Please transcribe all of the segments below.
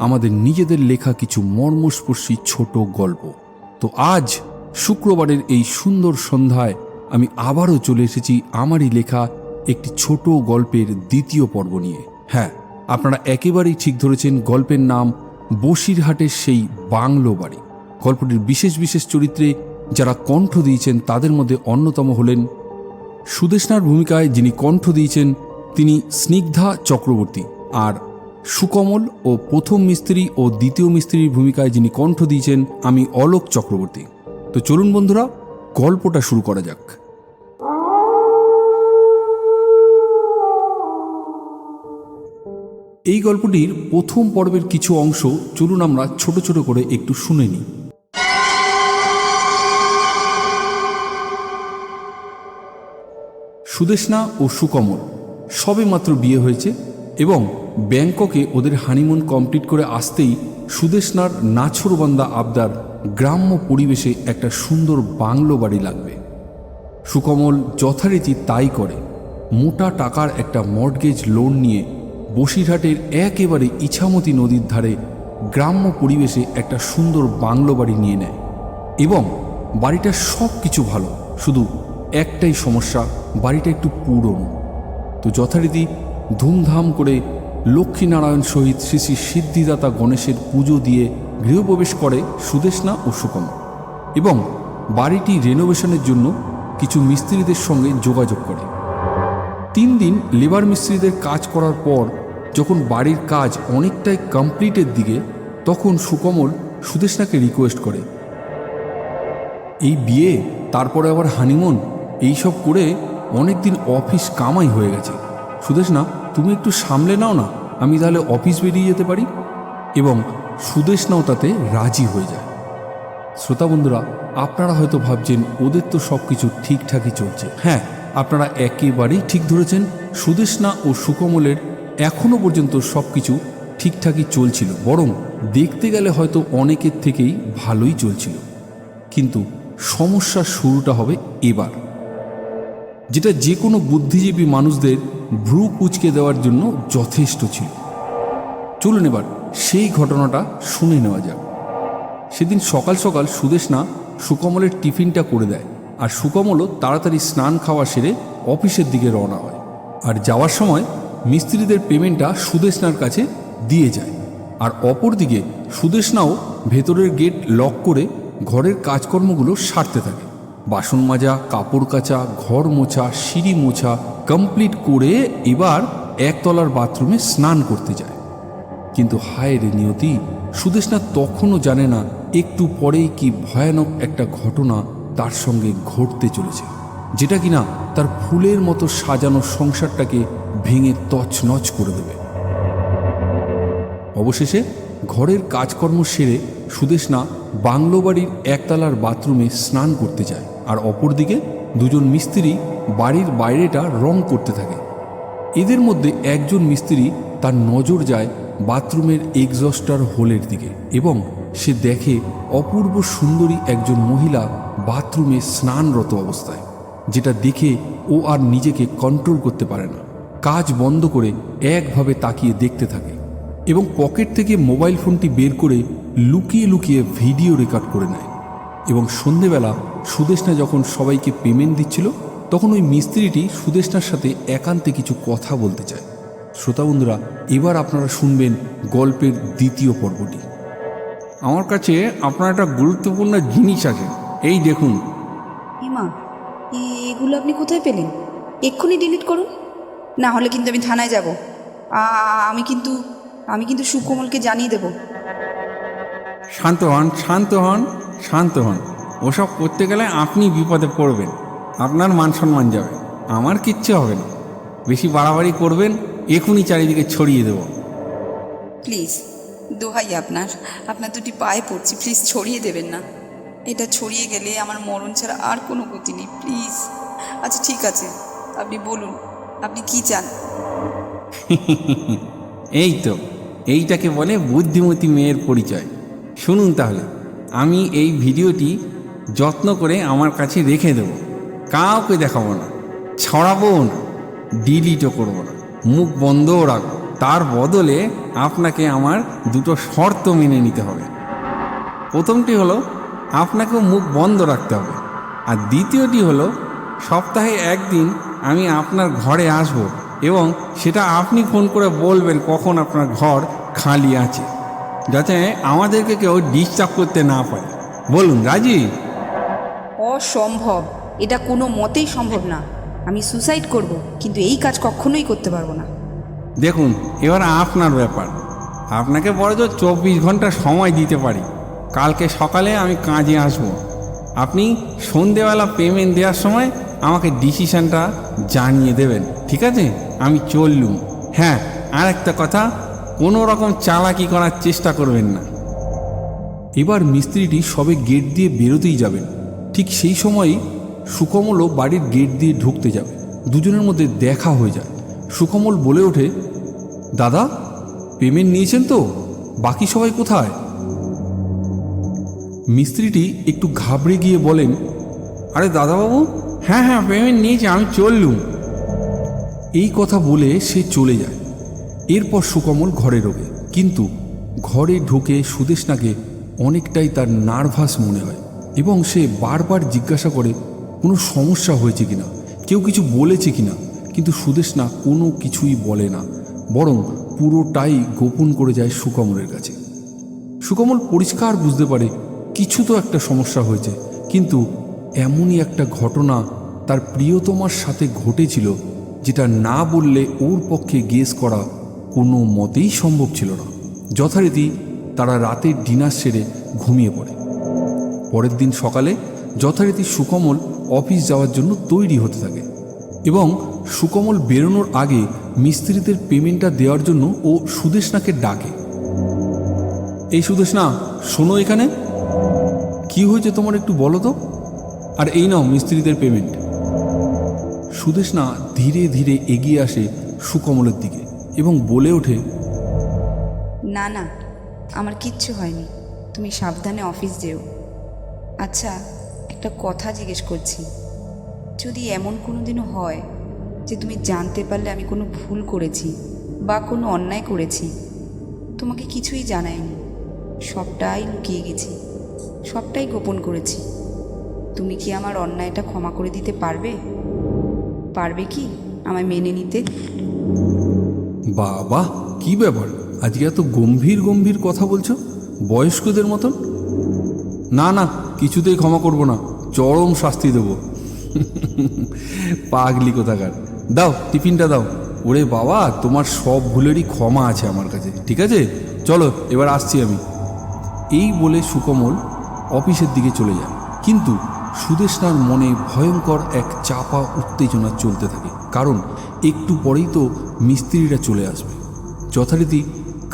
আমাদের নিজেদের লেখা কিছু মর্মস্পর্শী ছোট গল্প। তো আজ, শুক্রবারের এই সুন্দর সন্ধ্যায় আমি আবারও চলে এসেছি আমারই লেখা একটি ছোট গল্পের দ্বিতীয় পর্ব নিয়ে। হ্যাঁ আপনারা একেবারেই ঠিক ধরেছেন গল্পের নাম বসিরহাটের সেই বাংলো বাড়ি। গল্পটির বিশেষ বিশেষ চরিত্রে যারা কণ্ঠ দিয়েছেন তাদের মধ্যে অন্যতম হলেন সুদেশনার ভূমিকায় যিনি কণ্ঠ দিয়েছেন, তিনি স্নিগ্ধা চক্রবর্তী। আর সুকমল ও প্রথম মিস্ত্রি ও দ্বিতীয় মিস্ত্রির ভূমিকায় যিনি কণ্ঠ দিয়েছেন, আমি অলোক চক্রবর্তী। তো চলুন বন্ধুরা, গল্পটা শুরু করা যাক। এই গল্পটির প্রথম পর্বের কিছু অংশ চলুন আমরা ছোট ছোট করে একটু শুনে নিই। সুদেশনা ও সুকমল সবে মাত্র বিয়ে হয়েছে এবং ব্যাংককে ওদের হানিমুন কমপ্লিট করে আসতেই সুদেশনার নাছরবান্দা আবদার গ্রাম্য পরিবেশে একটা সুন্দর বাংলো বাড়ি লাগবে। সুকমল যথারীতি তাই করে। মোটা টাকার একটা মর্টগেজ লোন নিয়ে বসিরহাটের একেবারে ইছামতি নদীর ধারে গ্রাম্য পরিবেশে একটা সুন্দর বাংলো বাড়ি নিয়ে নেয় এবং বাড়িটার সব কিছু ভালো, শুধু একটাই সমস্যা, বাড়িটা একটু পুরনো। তো যথারীতি ধুমধাম করে লক্ষ্মীনারায়ণ সহিত শ্রী শ্রী সিদ্ধিদাতা গণেশের পুজো দিয়ে গৃহপ্রবেশ করে সুদেশনা ও সুকম এবং বাড়িটি রেনোভেশনের জন্য কিছু মিস্ত্রিদের সঙ্গে যোগাযোগ করে। তিন দিন লেবার মিস্ত্রিদের কাজ করার পর যখন বাড়ির কাজ অনেকটাই কমপ্লিটের দিকে, তখন সুকমল সুদেশনাকে রিকোয়েস্ট করে। এই বিয়ে, তারপরে আবার হানিমুন এইসব করে অনেক দিন অফিস কামাই হয়ে গেছে। সুদেশনা তুমি একটু সামলে নাও না, আমি তাহলে অফিস বেরিয়ে যেতে পারি এবং সুদেশনাও তাতে রাজি হয়ে যায়। শ্রোতা বন্ধুরা, আপনারা হয়তো ভাবছেন ওদের তো সব কিছু ঠিকঠাকই চলছে। হ্যাঁ আপনারা একেবারেই ঠিক ধরেছেন সুদেশনা ও সুকমলের এখনও পর্যন্ত সব কিছু ঠিকঠাকই চলছিল, বরং দেখতে গেলে হয়তো অনেকের থেকেই ভালোই চলছিল। কিন্তু সমস্যার শুরুটা হবে এবার। যেটা যে কোনো বুদ্ধিজীবী মানুষদের ভ্রু কুচকে দেওয়ার জন্য যথেষ্ট ছিল। চলুন এবার সেই ঘটনাটা শুনে নেওয়া যাক। সেদিন সকাল সকাল সুদেশনা সুকমলের টিফিনটা করে দেয় আর সুকমলও তাড়াতাড়ি স্নান খাওয়া সেরে অফিসের দিকে রওনা হয়। আর যাওয়ার সময় মিস্ত্রিদের পেমেন্টটা সুদেশনার কাছে দিয়ে যায়। আর অপরদিকে সুদেশনাও ভেতরের গেট লক করে ঘরের কাজকর্মগুলো সারতে থাকে। বাসন মাজা, কাপড় কাচা, ঘর মোছা, সিঁড়ি মোছা কমপ্লিট করে এবার একতলার বাথরুমে স্নান করতে যায়। কিন্তু হায় রে নিয়তি, সুদেশনা তখনও জানে না একটু পরেই কি ভয়ানক একটা ঘটনা তার সঙ্গে ঘটতে চলেছে, যেটা কিনা তার ফুলের মতো সাজানো সংসারটাকে ভেঙে তছনছ করে দেবে। অবশেষে ঘরের কাজকর্ম সেরে সুদেশনা বাংলো বাড়ির একতলার বাথরুমে স্নান করতে যায় আর অপরদিকে দুজন মিস্ত্রি বাড়ির বাইরেটা রং করতে থাকে। এদের মধ্যে একজন মিস্ত্রি তার নজর যায় বাথরুমের এক্সস্টার হোলের দিকে এবং সে দেখে অপূর্ব সুন্দরী একজন মহিলা বাথরুমে স্নানরত অবস্থায়, যেটা দেখে ও আর নিজেকে কন্ট্রোল করতে পারে না। কাজ বন্ধ করে একভাবে তাকিয়ে দেখতে থাকে। এবং পকেট থেকে মোবাইল ফোনটি বের করে লুকিয়ে লুকিয়ে ভিডিও রেকর্ড করে নেয়। এবং সন্ধেবেলা সুদেশনা যখন সবাইকে পেমেন্ট দিচ্ছিল, তখন ওই মিস্ত্রিটি সুদেশনার সাথে একান্তে কিছু কথা বলতে চায়। শ্রোতা বন্ধুরা, এবার আপনারা শুনবেন গল্পের দ্বিতীয় পর্বটি। আমার কাছে আপনার একটা গুরুত্বপূর্ণ জিনিস আছে। এই দেখুন। হিমা এগুলো আপনি কোথায় পেলেন? এক্ষুনি ডিলিট করুন। না হলে কিন্তু আমি থানায় যাব। আমি কিন্তু আমি কিন্তু সুকমলকে জানিয়ে দেবো। শান্ত হন শান্ত হন শান্ত হন। ওসব করতে গেলে আপনি বিপদে পড়বেন। আপনার মান সম্মান যাবে। আমার কিচ্ছু হবে না। বেশি বাড়াবাড়ি করবেন এখনই চারিদিকে ছড়িয়ে দেব। প্লিজ দোহাই আপনার। আপনার দুটি পায়ে পড়ছি প্লিজ ছড়িয়ে দেবেন না। এটা ছড়িয়ে গেলে আমার মরণ ছাড়া আর কোনো গতি নেই প্লিজ। আচ্ছা ঠিক আছে। আপনি বলুন আপনি কি চান? এই তো। এইটাকে বলে বুদ্ধিমতী মেয়ের পরিচয়। শুনুন তাহলে, আমি এই ভিডিওটি যত্ন করে আমার কাছে রেখে দেবো। কাউকে দেখাবো না, ছড়াবো না ডিলিটও করব না, মুখ বন্ধও রাখব। তার বদলে আপনাকে আমার দুটো শর্ত মেনে নিতে হবে। প্রথমটি হলো, আপনাকেও মুখ বন্ধ রাখতে হবে। আর দ্বিতীয়টি হলো, সপ্তাহে একদিন আমি আপনার ঘরে আসব। এবং সেটা আপনি ফোন করে বলবেন কখন আপনার ঘর খালি আছে যাতে আমাদেরকে কেউ ডিস্টার্ব করতে না পারে। বলুন রাজি। অসম্ভব। এটা কোনো মতেই সম্ভব না। আমি সুসাইড করব কিন্তু এই কাজ কখনোই করতে পারব না। দেখুন এবার আপনার ব্যাপার। আপনাকে বড় জোর চব্বিশ ঘণ্টা সময় দিতে পারি। কালকে সকালে আমি কাজে আসব। আপনি সন্ধেবেলা পেমেন্ট দেওয়ার সময় আমাকে ডিসিশনটা জানিয়ে দেবেন ঠিক আছে? আমি চললুম। হ্যাঁ আর একটা কথা, কোনো রকম চালাকি করার চেষ্টা করবেন না। এবার মিস্ত্রিটি সবে গেট দিয়ে বেরোতেই যাবেন। ঠিক সেই সময়ই সুকমলও বাড়ির গেট দিয়ে ঢুকতে যাবে। দুজনের মধ্যে দেখা হয়ে যায়। সুকমল বলে ওঠে, দাদা, পেমেন্ট নিয়েছেন তো? বাকি সবাই কোথায়? মিস্ত্রিটি একটু ঘাবড়ে গিয়ে বলেন, আরে দাদাবাবু হ্যাঁ হ্যাঁ পেমেন্ট নিয়েছি, আমি চললুম। এই কথা বলে সে চলে যায়। এরপর সুকমল ঘরে রোগে কিন্তু ঘরে ঢুকে সুদেশনাকে অনেকটাই তার নার্ভাস মনে হয় এবং সে বারবার জিজ্ঞাসা করে, কোনো সমস্যা হয়েছে কিনা? কেউ কিছু বলেছে কিনা? কিন্তু সুদেশনা কোনো কিছুই বলে না, বরং পুরোটাই গোপন করে যায় সুকমলের কাছে। সুকমল পরিষ্কার বুঝতে পারে, কিছু তো একটা সমস্যা হয়েছে, কিন্তু এমনই একটা ঘটনা তার প্রিয়তমার সাথে ঘটেছিল যেটা না বললে ওর পক্ষে গেস করা কোনো মতেই সম্ভব ছিল না। যথারীতি তারা রাতের ডিনার সেরে ঘুমিয়ে পড়ে। পরের দিন সকালে যথারীতি সুকমল অফিস যাওয়ার জন্য তৈরি হতে থাকে এবং সুকমল বেরোনোর আগে মিস্ত্রিদের পেমেন্টটা দেওয়ার জন্য ও সুদেশনাকে ডাকে। এই সুদেশ না শোনো এখানে। কি হয়েছে তোমার একটু বলো তো। আর এই নাও মিস্ত্রিদের পেমেন্ট। সুদেশ না ধীরে ধীরে এগিয়ে আসে সুকমলের দিকে এবং বলে ওঠে, না না, আমার কিচ্ছু হয়নি। তুমি সাবধানে অফিস যেও। আচ্ছা একটা কথা জিজ্ঞেস করছি। যদি এমন কোনো দিনও হয় যে তুমি জানতে পারলে আমি কোনো ভুল করেছি বা কোনো অন্যায় করেছি, তোমাকে কিছুই জানাইনি। সবটাই লুকিয়ে গেছি, সবটাই গোপন করেছি। তুমি কি আমার অন্যায়টা ক্ষমা করে দিতে পারবে? পারবে কি? আমায় মেনে নিতে। বাবা, কি ব্যাপার? আজকে এত গম্ভীর গম্ভীর কথা বলছো? বয়স্কদের মতন? না না, কিছুতেই ক্ষমা করব না। চরম শাস্তি দেব। পাগলি কোথাকার। দাও, টিফিনটা দাও। ওরে বাবা, তোমার সব ভুলেরই ক্ষমা আছে আমার কাছে, ঠিক আছে? চলো, এবার আসছি আমি। এই বলে সুকমল অফিসের দিকে চলে যায়। কিন্তু সুদেশনার মনে ভয়ঙ্কর এক চাপা উত্তেজনা চলতে থাকে, কারণ একটু পরেই তো মিস্ত্রিরা চলে আসবে। যথারীতি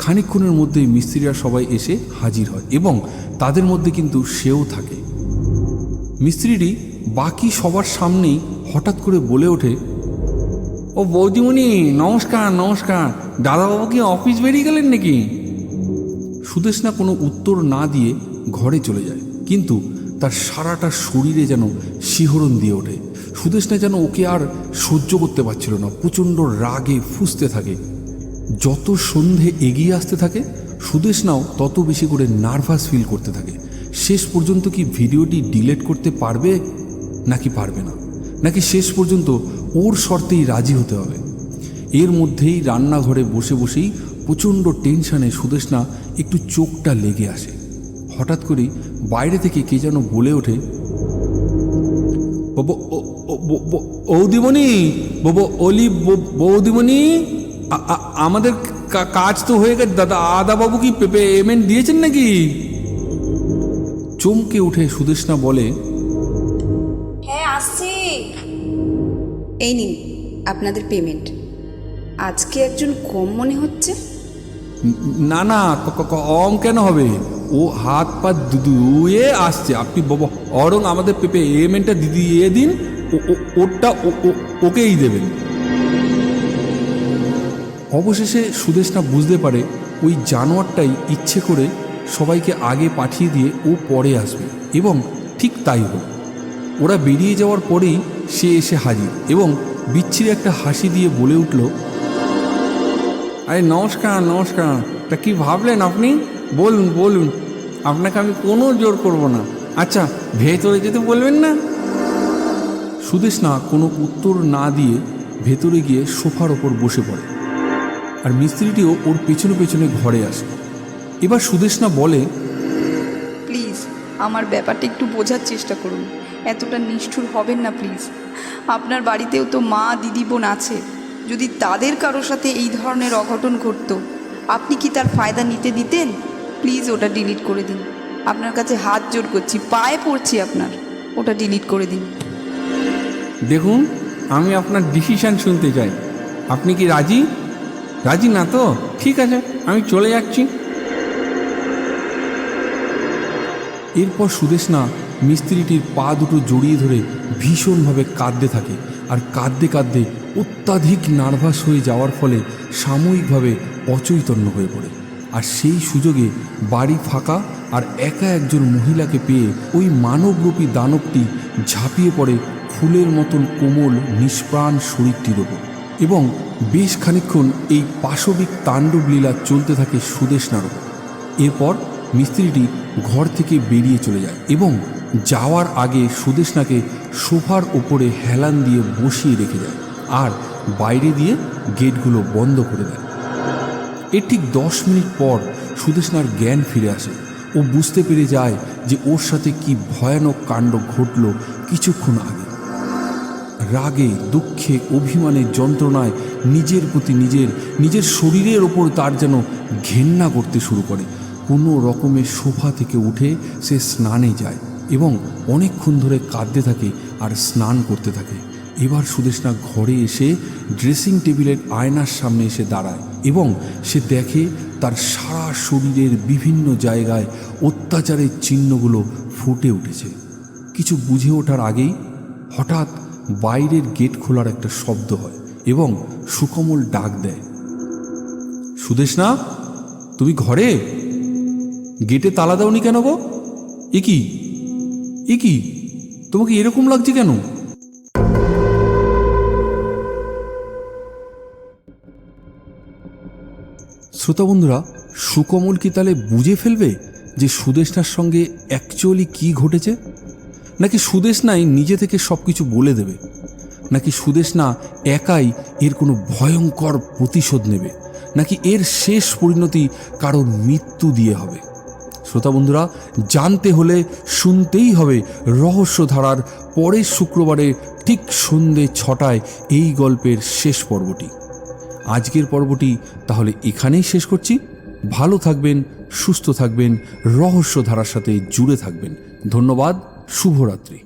খানিকক্ষণের মধ্যেই মিস্ত্রিরা সবাই এসে হাজির হয় এবং তাদের মধ্যে কিন্তু সেও থাকে। মিস্ত্রিটি বাকি সবার সামনেই হঠাৎ করে বলে ওঠে, ও বৌদিমণি, নমস্কার নমস্কার। দাদাবাবু কি অফিস বেরিয়ে গেলেন নাকি? সুদেশনা কোনো উত্তর না দিয়ে ঘরে চলে যায়, কিন্তু তার সারাটা শরীরে যেন শিহরণ দিয়ে ওঠে। সুদেশনা যেন ওকে আর সহ্য করতে পারছিল না, প্রচণ্ড রাগে ফুসতে থাকে। যত সন্ধে এগিয়ে আসতে থাকে সুদেশনাও তত বেশি করে নার্ভাস ফিল করতে থাকে। শেষ পর্যন্ত কি ভিডিওটি ডিলেট করতে পারবে নাকি পারবে না? নাকি শেষ পর্যন্ত ওর শর্তেই রাজি হতে হবে? এর মধ্যেই রান্নাঘরে বসে বসেই প্রচণ্ড টেনশানে সুদেশনা একটু চোখটা লেগে আসে। হঠাৎ করেই বাইরে থেকে কে যেন বলে ওঠে "ব- ব- ও- ও- ব- ব- বৌদিমণি অলি বৌদিমণি আমাদের কাজ তো হয়ে গেছে দাদা আদাবাবু কি পেমেন্ট দিয়েছেন নাকি? চমকে উঠে সুদেশনা বলে হ্যাঁ আসছি। এই নিন আপনাদের পেমেন্ট আজকে একজন কম মনে হচ্ছে। না না কম কেন হবে? ও হাত পা ধুয়ে আসছে। আপনি বাবা অরং আমাদের পেপে পেমেন্টটা দিয়ে দিন, ও- ও- ওরটা ওকেই দেবেন। অবশেষে সুদেশনা বুঝতে পারে ওই জানোয়ারটাই ইচ্ছে করে সবাইকে আগে পাঠিয়ে দিয়ে ও পরে আসবে। এবং ঠিক তাই হল। ওরা বেরিয়ে যাওয়ার পরেই সে এসে হাজির এবং বিচ্ছিরি একটা হাসি দিয়ে বলে উঠল, আরে নমস্কার নমস্কার। তা কি ভাবলেন আপনি? বলুন বলুন। আপনাকে আমি কোনো জোর করব না। আচ্ছা ভেতরে যেতে বলবেন না? সুদেশনা কোনো উত্তর না দিয়ে ভেতরে গিয়ে সোফার ওপর বসে পড়ে। আর মিস্ত্রিটিও ওর পেছনে পেছনে ঘরে আসে। এবার সুদেশনা বলে, প্লিজ, আমার ব্যাপারটা একটু বোঝার চেষ্টা করুন। এতটা নিষ্ঠুর হবেন না, প্লিজ। আপনার বাড়িতেও তো মা, দিদি, বোন আছে। যদি তাদের কারোর সাথে এই ধরনের অঘটন ঘটতো, আপনি কি তার ফায়দা নিতে দিতেন? প্লিজ ওটা ডিলিট করে দিন। আপনার কাছে হাত জোর করছি, পায়ে পড়ছি আপনার। ওটা ডিলিট করে দিন। দেখুন, আমি আপনার ডিসিশন শুনতে চাই। আপনি কি রাজি? রাজি না তো? ঠিক আছে, আমি চলে যাচ্ছি। এরপর সুদেশনা মিস্ত্রিটির পা দুটো জড়িয়ে ধরে ভীষণভাবে কাঁদতে থাকে আর কাঁদতে কাঁদতে অত্যাধিক নার্ভাস হয়ে যাওয়ার ফলে সাময়িকভাবে অচৈতন্য হয়ে পড়ে। আর সেই সুযোগে বাড়ি ফাঁকা আর একা একজন মহিলাকে পেয়ে ওই মানবরূপী দানবটি ঝাঁপিয়ে পড়ে ফুলের মতন কোমল, নিষ্প্রাণ শরীরটির ওপর। এবং বেশ খানিকক্ষণ এই পাশবিক তাণ্ডব লীলা চলতে থাকে সুদেশনার ওপর। এরপর মিস্ত্রিটি ঘর থেকে বেরিয়ে চলে যায় এবং যাওয়ার আগে সুদেশনাকে সোফার ওপরে হেলান দিয়ে বসিয়ে রেখে দেয় আর বাইরে দিয়ে গেটগুলো বন্ধ করে দেয়। এর ঠিক দশ মিনিট পর সুদেশনার জ্ঞান ফিরে আসে। ও বুঝতে পেরে যায় যে ওর সাথে কি ভয়ানক কাণ্ড ঘটল কিছুক্ষণ আগে। রাগে, দুঃখে অভিমানে যন্ত্রণায় নিজের প্রতি নিজের নিজের শরীরের ওপর তার যেন ঘেন্না করতে শুরু করে। কোনো রকমের সোফা থেকে উঠে সে স্নানে যায় এবং অনেকক্ষণ ধরে কাঁদতে থাকে আর স্নান করতে থাকে। এবার সুদেশনা ঘরে এসে ড্রেসিং টেবিলের আয়নার সামনে এসে দাঁড়ায় এবং সে দেখে তার সারা শরীরের বিভিন্ন জায়গায় অত্যাচারের চিহ্নগুলো ফুটে উঠেছে। কিছু বুঝে ওঠার আগেই হঠাৎ বাইরের গেট খোলার একটা শব্দ হয় এবং সুকমল ডাক দেয়। সুদেশনা তুমি ঘরে? গেটে তালা দাওনি কেন গো? এ কি? এ কি? তোমাকে এরকম লাগছে কেন? শ্রোতা বন্ধুরা, সুকমল কি তাহলে বুঝে ফেলবে যে সুদেশনার সঙ্গে অ্যাকচুয়ালি কি ঘটেছে? নাকি সুদেশনাই নিজে থেকে সব কিছু বলে দেবে? নাকি সুদেশনা একাই এর কোনো ভয়ঙ্কর প্রতিশোধ নেবে? নাকি এর শেষ পরিণতি কারোর মৃত্যু দিয়ে হবে? শ্রোতা বন্ধুরা, জানতে হলে শুনতেই হবে রহস্যধারার পরের শুক্রবারে ঠিক সন্ধে ছটায় এই গল্পের শেষ পর্বটি। আজকের পর্বটি তাহলে এখানেই শেষ করছি। ভালো থাকবেন, সুস্থ থাকবেন, রহস্যধারার সাথে জুড়ে থাকবেন। ধন্যবাদ, শুভরাত্রি।